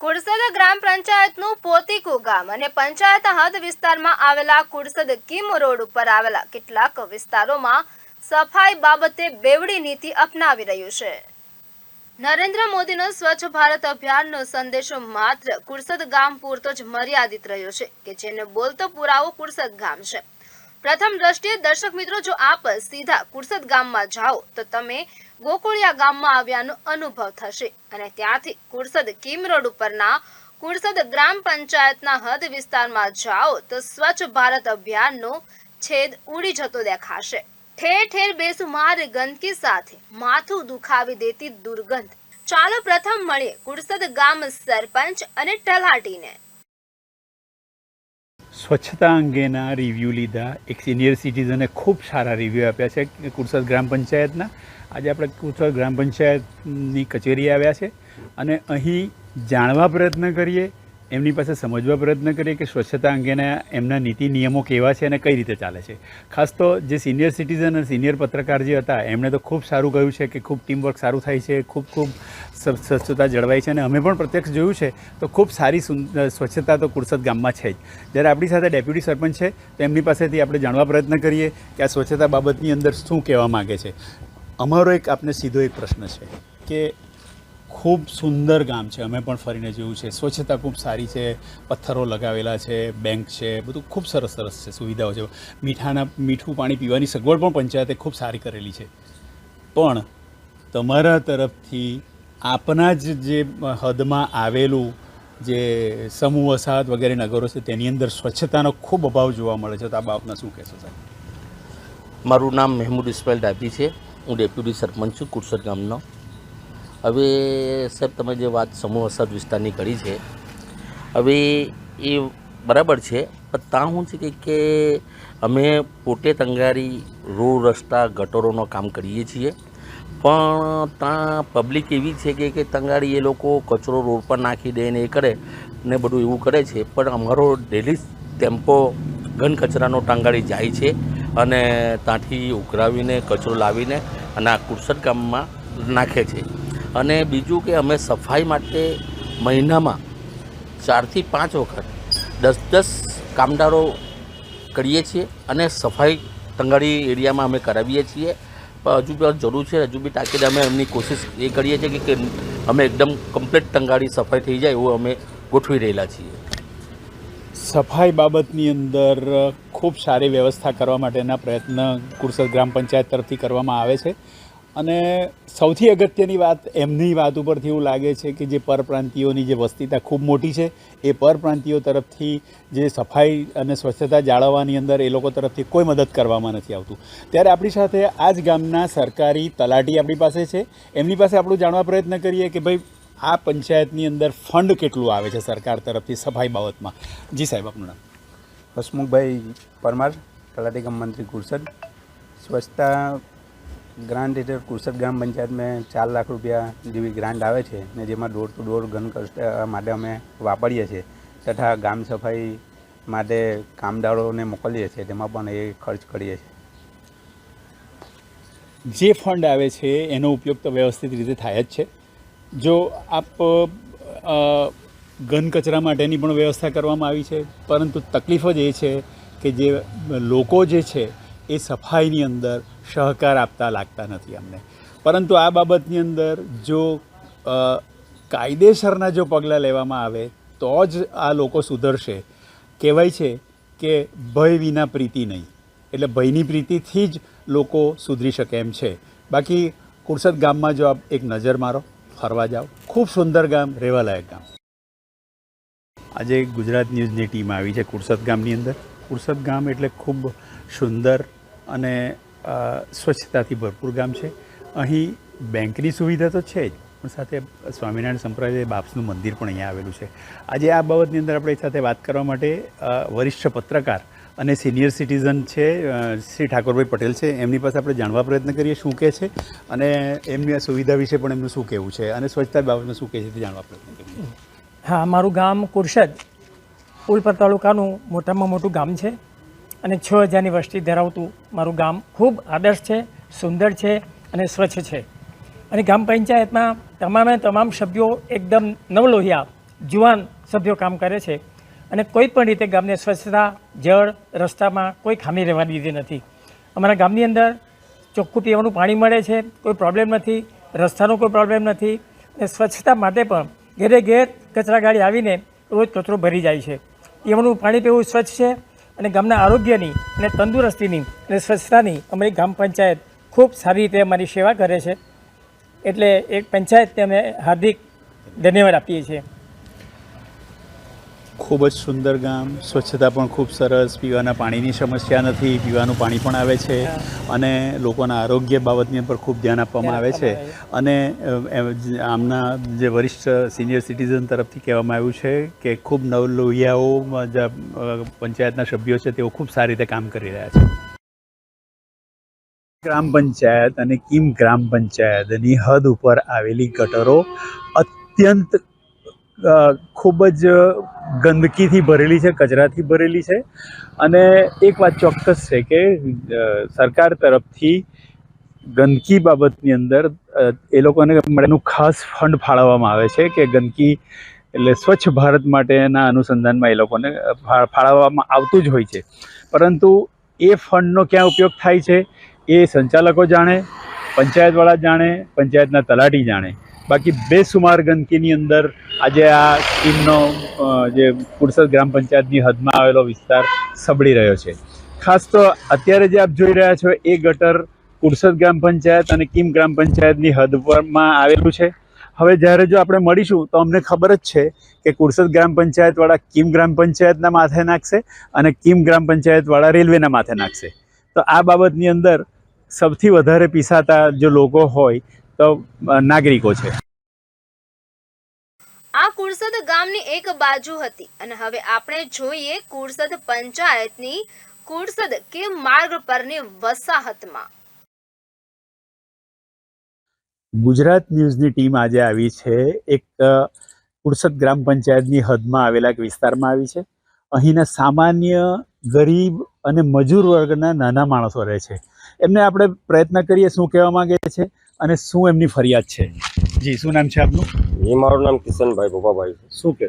કુડસદ ગ્રામ પંચાયતનું પોતીકુ ગામ અને પંચાયત હદ વિસ્તારમાં આવેલા કુડસદ કિમ રોડ ઉપર આવેલા કેટલાક વિસ્તારોમાં સફાઈ બાબતે બેવડી નીતિ અપનાવી રહ્યું છે. નરેન્દ્ર મોદીનો સ્વચ્છ ભારત અભિયાનનો સંદેશો માત્ર કુરસદ ગામ પૂરતો જ મર્યાદિત રહ્યો છે કે જેને બોલતો પુરાવો કુરસદ ગામ છે. પ્રથમ દ્રષ્ટિએ દર્શક મિત્રો, જો આપ સીધા કુરસદ ગામમાં જાઓ, તો તમે ગોકુળિયા ગામમાં આવ્યાનો અનુભવ થશે. અને ત્યાંથી કુરસદ કિમ રોડ ઉપરના કુરસદ ગ્રામ પંચાયતના હદ વિસ્તારમાં જાઓ, તો સ્વચ્છ ભારત અભિયાનનો છેદ ઉડી જતો દેખાશે. ઠેર ઠેર બેસુમાર ગંદકી સાથે. માથું દુખાવી દેતી દુર્ગંધ. ચાલો પ્રથમ મળીએ કુરસદ ગામ સરપંચ અને તલાટીને. સ્વચ્છતા અંગેના રિવ્યૂ લીધા. એક સિનિયર સિટીઝને ખૂબ સારા રિવ્યૂ આપ્યા છે કુરસદ ગ્રામ પંચાયતના. આજે આપણે કુરસદ ગ્રામ પંચાયતની કચેરી આવ્યા છે. અને અહીં જાણવા પ્રયત્ન કરીએ એમની પાસે સમજવા પ્રયત્ન કરીએ કે સ્વચ્છતા અંગેના એમના નીતિ નિયમો કેવા છે અને કઈ રીતે ચાલે છે. ખાસ તો જે સિનિયર સિટીઝન અને સિનિયર પત્રકાર જે હતા, એમણે તો ખૂબ સારું કહ્યું છે કે ખૂબ ટીમવર્ક સારું થાય છે, ખૂબ ખૂબ સ્વ- સ્વચ્છતા જળવાય છે અને અમે પણ પ્રત્યક્ષ જોયું છે તો ખૂબ સારી સ્વચ્છતા તો કુરસદ ગામમાં છે જ. જ્યારે આપણી સાથે ડેપ્યુટી સરપંચ છે, તો એમની પાસેથી આપણે જાણવા પ્રયત્ન કરીએ કે આ સ્વચ્છતા બાબતની અંદર શું કહેવા માગે છે. અમારો એક આપને સીધો એક પ્રશ્ન છે કે ખૂબ સુંદર ગામ છે. અમે પણ ફરીને જોયું છે. સ્વચ્છતા ખૂબ સારી છે. પથ્થરો લગાવેલા છે, બેંક છે, બધું ખૂબ સરસ સરસ છે, સુવિધાઓ છે. મીઠાના, મીઠું પાણી પીવાની સગવડ પણ પંચાયતે ખૂબ સારી કરેલી છે. પણ તમારા તરફથી આપના જ જે હદમાં આવેલું જે સમૂહ વસાહત વગેરે નગરો છે, તેની અંદર સ્વચ્છતાનો ખૂબ અભાવ જોવા મળે છે. તો આ બાપના શું કહેશો સાહેબ? મારું નામ મહેમૂદ ઇસ્માઇલ ડાબી છે. હું ડેપ્યુટી સરપંચ છું કુરસદ ગામનો. હવે સાહેબ, તમે જે વાત સમૂહ અસર વિસ્તારની કરી છે, હવે એ બરાબર છે, પણ ત્યાં શું છે કે અમે પોતે તંગારી રોડ રસ્તા ગટરોનો કામ કરીએ છીએ. પણ ત્યાં પબ્લિક એવી છે કે કે તંગારી એ લોકો કચરો રોડ પર નાખી દે ને એ કરે ને બધું એવું કરે છે. પણ અમારો ડેલી ટેમ્પો ઘન કચરાનો ટાંગાળી જાય છે અને ત્યાંથી ઉઘરાવીને, કચરો લાવીને અને આ કુરસદ ગામમાં નાખે છે. અને બીજું કે અમે સફાઈ માટે મહિનામાં ચારથી પાંચ વખત દસ દસ કામદારો કરીએ છીએ અને સફાઈ ટંગાળી એરિયામાં અમે કરાવીએ છીએ. પણ હજુ બી જરૂર છે, હજુ બી તાકીદ અમે એમની કોશિશ એ કરીએ છીએ કે- કે અમે એકદમ કમ્પ્લીટ તંગાડી સફાઈ થઈ જાય એવું અમે ગોઠવી રહેલા છીએ. સફાઈ બાબતની અંદર ખૂબ સારી વ્યવસ્થા કરવા માટેના પ્રયત્ન કુરસદ ગ્રામ પંચાયત તરફથી કરવામાં આવે છે. અને સૌથી અગત્યની વાત એમની વાત ઉપરથી એવું લાગે છે કે જે પરપ્રાંતિઓની જે વસ્તીતા ખૂબ મોટી છે, એ પરપ્રાંતિયો તરફથી જે સફાઈ અને સ્વચ્છતા જાળવવાની અંદર એ લોકો તરફથી કોઈ મદદ કરવામાં નથી આવતું. ત્યારે આપણી સાથે આ જ ગામના સરકારી તલાટી આપણી પાસે છે. એમની પાસે આપણું જાણવા પ્રયત્ન કરીએ કે ભાઈ, આ પંચાયતની અંદર ફંડ કેટલું આવે છે સરકાર તરફથી સફાઈ બાબતમાં? જી સાહેબ, આપનું નામ? હસમુખભાઈ પરમાર, તલાટી ગામ મંત્રી ગુરસદ સ્વચ્છતા ગ્રાન્ટ હેઠળ કુરસદ ગ્રામ પંચાયતમાં ચાર લાખ રૂપિયા જેવી ગ્રાન્ટ આવે છે ને જેમાં ડોર ટુ ડોર ઘન માટે અમે વાપરીએ છીએ તથા ગામ સફાઈ માટે કામદારોને મોકલીએ છીએ તેમાં પણ એ ખર્ચ કરીએ છીએ. જે ફંડ આવે છે એનો ઉપયોગ તો વ્યવસ્થિત રીતે થાય જ છે. જો આપ ઘન કચરા માટેની પણ વ્યવસ્થા કરવામાં આવી છે, પરંતુ તકલીફ જ એ છે કે જે લોકો જે છે એ સફાઈની અંદર સહકાર આપતા લાગતા નથી અમને. પરંતુ આ બાબતની અંદર જો કાયદેસરના જો પગલાં લેવામાં આવે, તો જ આ લોકો સુધરશે. કહેવાય છે કે ભય વિના પ્રીતિ નહીં. એટલે ભયની પ્રીતિથી જ લોકો સુધરી શકે એમ છે. બાકી કુરસદ ગામમાં જો આપ એક નજર મારો, ફરવા જાઓ. ખૂબ સુંદર ગામ, રહેવાલાયક ગામ. આજે ગુજરાત ન્યૂઝની ટીમ આવી છે કુરસદ ગામની અંદર. કુરસદ ગામ એટલે ખૂબ સુંદર અને સ્વચ્છતાથી ભરપૂર ગામ છે. અહીં બેંકની સુવિધા તો છે જ, પણ સાથે સ્વામિનારાયણ સંપ્રદાય બાપ્સનું મંદિર પણ અહીંયા આવેલું છે. આજે આ બાબતની અંદર આપણે સાથે વાત કરવા માટે વરિષ્ઠ પત્રકાર અને સિનિયર સિટીઝન છે શ્રી ઠાકોરભાઈ પટેલ છે. એમની પાસે આપણે જાણવા પ્રયત્ન કરીએ શું કહે છે અને એમની આ સુવિધા વિશે પણ એમનું શું કહેવું છે અને સ્વચ્છતા બાબતમાં શું કહે છે તે જાણવા પ્રયત્ન કરીએ. હા, મારું ગામ કુરશદ ઉલપર તાલુકાનું મોટામાં મોટું ગામ છે. અને છ હજારની વસ્તી ધરાવતું મારું ગામ ખૂબ આદર્શ છે, સુંદર છે અને સ્વચ્છ છે. અને ગ્રામ પંચાયતમાં તમામે તમામ સભ્યો એકદમ નવલોહિયા, જુવાન સભ્યો કામ કરે છે અને કોઈ પણ રીતે ગામને સ્વચ્છતા, જળ, રસ્તામાં કોઈ ખામી રહેવા દીધી નથી. અમારા ગામની અંદર ચોખ્ખું પીવાનું પાણી મળે છે, કોઈ પ્રોબ્લેમ નથી, રસ્તાનો કોઈ પ્રોબ્લેમ નથી અને સ્વચ્છતા માટે પણ ઘેરે ઘેર કચરા ગાડી આવીને રોજ કચરો ભરી જાય છે. પીવાનું પાણી પીવું સ્વચ્છ છે અને ગામના આરોગ્યની અને તંદુરસ્તીની અને સ્વચ્છતાની અમારી ગ્રામ પંચાયત ખૂબ સારી રીતે અમારી સેવા કરે છે. એટલે એક પંચાયતને અમે હાર્દિક ધન્યવાદ આપીએ છીએ. ખૂબ જ સુંદર ગામ. સ્વચ્છતા પણ ખૂબ સરસ. પીવાના પાણીની સમસ્યા નથી. પીવાનું પાણી પણ આવે છે. અને લોકોના આરોગ્ય બાબતની પર ખૂબ ધ્યાન આપવામાં આવે છે. અને આમના જે વરિષ્ઠ સિનિયર સિટીઝન તરફથી કહેવામાં આવ્યું છે કે ખૂબ નવલોહિયાઓ પંચાયતના સભ્યો છે તેઓ ખૂબ સારી રીતે કામ કરી રહ્યા છે. ગ્રામ પંચાયત અને કિમ ગ્રામ પંચાયતની હદ ઉપર આવેલી ગટરો અત્યંત ખૂબ જ ગંદકીથી ભરેલી છે, કચરાથી ભરેલી છે. અને એક વાત ચોક્કસ છે કે સરકાર તરફથી ગંદકી બાબતની અંદર એ લોકોને માટેનું ખાસ ફંડ ફાળવવામાં આવે છે કે ગંદકી એટલે સ્વચ્છ ભારત માટેના અનુસંધાનમાં એ લોકોને ફાળવવામાં આવતું જ હોય છે. પરંતુ એ ફંડનો ક્યાં ઉપયોગ થાય છે એ સંચાલકો જાણે, પંચાયતવાળા જાણે, પંચાયતના તલાટી જાણે. બાકી બેસુમાર ગંદકીની અંદર આજે આ સ્કીમનો જે કુડસદ ગ્રામ પંચાયતની હદમાં આવેલો વિસ્તાર સબળી રહ્યો છે. ખાસ તો અત્યારે જે આપ જોઈ રહ્યા છો એ ગટર કુડસદ ગ્રામ પંચાયત અને કિમ ગ્રામ પંચાયતની હદ પરમાં આવેલું છે. હવે જ્યારે જો આપણે મળીશું તો અમને ખબર જ છે કે કુડસદ ગ્રામ પંચાયતવાળા કિમ ગ્રામ પંચાયતના માથે નાખશે અને કિમ ગ્રામ પંચાયતવાળા રેલવેના માથે નાખશે. તો આ બાબતની અંદર સૌથી વધારે પીસાતા જો લોકો હોય નાગરિકો છે. આ કુરસદ ગામની એક બાજુ હતી અને હવે આપણે જોઈએ કુરસદ પંચાયતની કુરસદ કે માર્ગ પરની વસાહતમાં. ગુજરાત ન્યૂઝની ટીમ આજે આવી છે. એક કુરસદ ગ્રામ પંચાયતની હદમાં આવેલા એક વિસ્તારમાં આવી છે. અહીંના સામાન્ય ગરીબ અને મજૂર વર્ગના નાના માણસો રહે છે. એમને આપણે પ્રયત્ન કરીએ શું કહેવા માંગે છે અને શું એમની ફરિયાદ છે? જી શું નામ છે આપનું? જી મારું નામ કિશનભાઈ ભોપાભાઈ છે. શું છે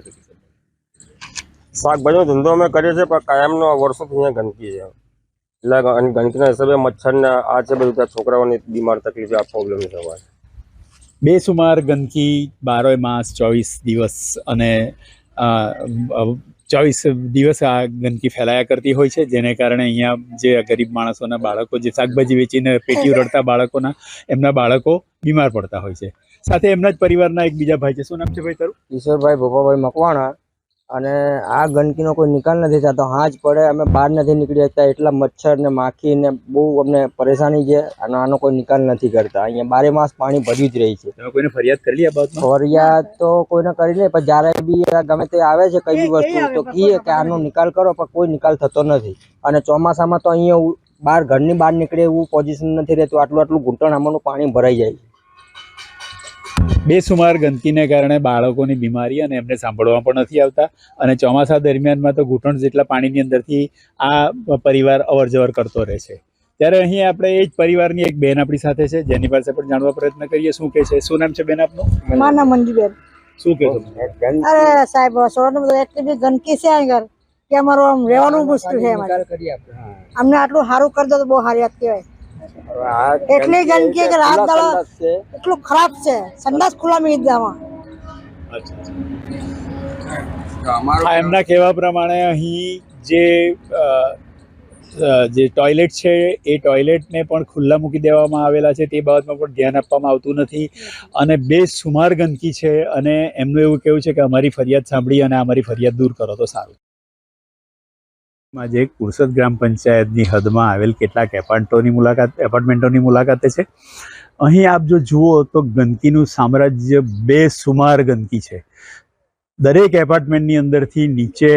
શાકભાજીનો ધંધો અમે કરીએ છીએ પણ કાયમનો વર્ષોથી અહીંયા ગંદકી છે. એટલે ગંદકીના હિસાબે મચ્છરને આ છે બધું ત્યાં છોકરાઓને બીમાર તકલીફ આ પ્રોબ્લેમ થવા બેસુમાર ગંદકી બારોય માસ ચોવીસ દિવસ અને ચોવીસ દિવસ આ ગંદકી ફેલાયા કરતી હોય છે, જેને કારણે અહીંયા જે ગરીબ માણસોના બાળકો, જે શાકભાજી વેચીને પેટીઓ રડતા બાળકોના, એમના બાળકો બીમાર પડતા હોય છે. સાથે એમના જ પરિવારના એક બીજા ભાઈ છે. શું નામ છે ભાઈ તારું? ઈશ્વરભાઈ ભોપાભાઈ મકવાણા. અને આ ગંદકીનો કોઈ નિકાલ નથી થતો. હાજ પડે અમે બહાર નથી નીકળી શકતા એટલા મચ્છર ને માખી ને બહુ અમને પરેશાની છે અને આનો કોઈ નિકાલ નથી કરતા. અહીંયા બારે માસ પાણી ભર્યું જ રહી છે. કોઈને ફરિયાદ કરી આ બાબતમાં? ફરિયાદ તો કોઈને કરી લે પણ જ્યારે બી ગમે તે આવે છે કઈ બી વસ્તુ તો કહીએ કે આનો નિકાલ કરો પણ કોઈ નિકાલ થતો નથી. અને ચોમાસામાં તો અહીંયા બહાર ઘરની બહાર નીકળે એવું પોઝિશન નથી રહેતું. આટલું આટલું ઘૂંટણ આમાંનું પાણી ભરાઈ જાય છે. બેસુમાર ગંદકીને કારણે બાળકોની બીમારી અને એમને સાંભળવા પણ નથી આવતા. અને ચોમાસા દરમિયાનમાં તો ઘૂંટણ જેટલા પાણીની અંદરથી આ પરિવાર અવરજવર કરતો રહે છે. ત્યારે અહીં આપણે એ જ પરિવારની એક બેન આપણી સાથે છે જેની પાસે પણ જાણવા પ્રયત્ન કરીએ. શું કે છે? શું નામ છે બેન આપનું? મારું નામ મંજુબેન. શું કે અરે સાહેબ બધું એટલી બધી ગંદકી છે આગળ કે અમારું આમ રહેવાનું મુશ્કેલ છે અમારે. અમને આટલું સારું કરી દો તો બહુ સારી વાત કહેવાય. એટલી ગંદકી કે રાત દાડો એટલું ખરાબ છે. સંડાસ ખુલ્લા મીઠ દામાં એમના કહેવા પ્રમાણે અહીં જે જે ટોયલેટ છે, એ ટોયલેટને પણ ખુલ્લા મૂકી દેવામાં આવેલા છે. તે બાબતમાં પણ ધ્યાન આપવામાં આવતું નથી. અને બે સુમાર ગંદકી છે અને એમનું એવું કહેવું છે કે અમારી ફરિયાદ સાંભળી અને અમારી ફરિયાદ દૂર કરો તો સારું. આજે કુરસદ ગ્રામ પંચાયતની હદમાં આવેલ કેટલાક એપાર્ટોની મુલાકાત એપાર્ટમેન્ટોની મુલાકાતે છે. અહીં આપ જો જુઓ તો ગંદકીનું સામ્રાજ્ય બે સુમાર ગંદકી છે. દરેક એપાર્ટમેન્ટની અંદરથી નીચે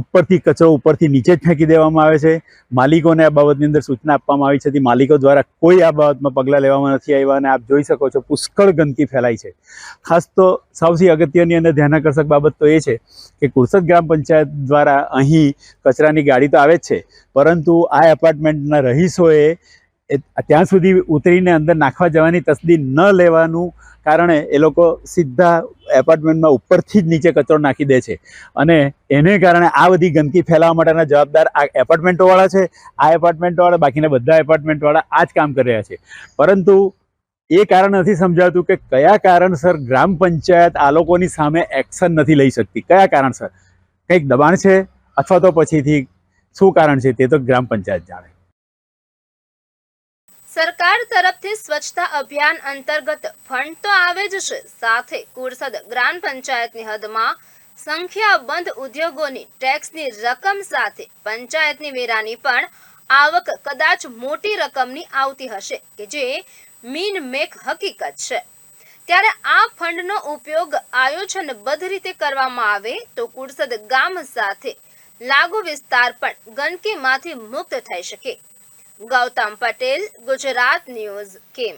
ઉપરથી કચરો ઉપરથી નીચે જ ફેંકી દેવામાં આવે છે. માલિકોને આ બાબતની અંદર સૂચના આપવામાં આવી છે. માલિકો દ્વારા કોઈ આ બાબતમાં પગલાં લેવામાં નથી આવ્યા અને આપ જોઈ શકો છો પુષ્કળ ગંદકી ફેલાઈ છે. ખાસ તો સૌથી અગત્યની અને ધ્યાનાકર્ષક બાબત તો એ છે કે કુરસદ ગ્રામ પંચાયત દ્વારા અહીં કચરાની ગાડી તો આવે જ છે. પરંતુ આ એપાર્ટમેન્ટના રહીશોએ એ ત્યાં સુધી ઉતરીને અંદર નાખવા જવાની તસ્દી ન લેવાનું કારણે એ લોકો સીધા એપાર્ટમેન્ટમાં ઉપરથી જ નીચે કચરો નાખી દે છે. અને એને કારણે આ બધી ગંદકી ફેલાવવા માટેના જવાબદાર આ એપાર્ટમેન્ટોવાળા છે, આ એપાર્ટમેન્ટોવાળા, બાકીના બધા એપાર્ટમેન્ટવાળા આ જ કામ કરી રહ્યા છે. પરંતુ એ કારણ નથી સમજાતું કે કયા કારણસર ગ્રામ પંચાયત આ લોકોની સામે એક્શન નથી લઈ શકતી. કયા કારણસર? કંઈક દબાણ છે? અથવા તો પછીથી શું કારણ છે? તે તો ગ્રામ પંચાયત જાણે. સરકાર તરફથી સ્વચ્છતા અભિયાન અંતર્ગત ફંડ તો આવે જ છે. સાથે કુરસદ ગ્રામ પંચાયતની હદમાં સંખ્યાબંધ ઉદ્યોગોની ટેક્સની રકમ સાથે પંચાયતની વેરાની પણ આવક કદાચ મોટી રકમની આવતી હશે કે જે મીન મેક હકીકત છે. ત્યારે આ ફંડનો ઉપયોગ આયોજનબદ્ધ રીતે કરવામાં આવે તો કુરસદ ગામ સાથે લાગુ વિસ્તાર પણ ગંદકીમાંથી મુક્ત થઈ શકે. ગૌતમ પટેલ ગુજરાત ન્યૂઝ કેમ?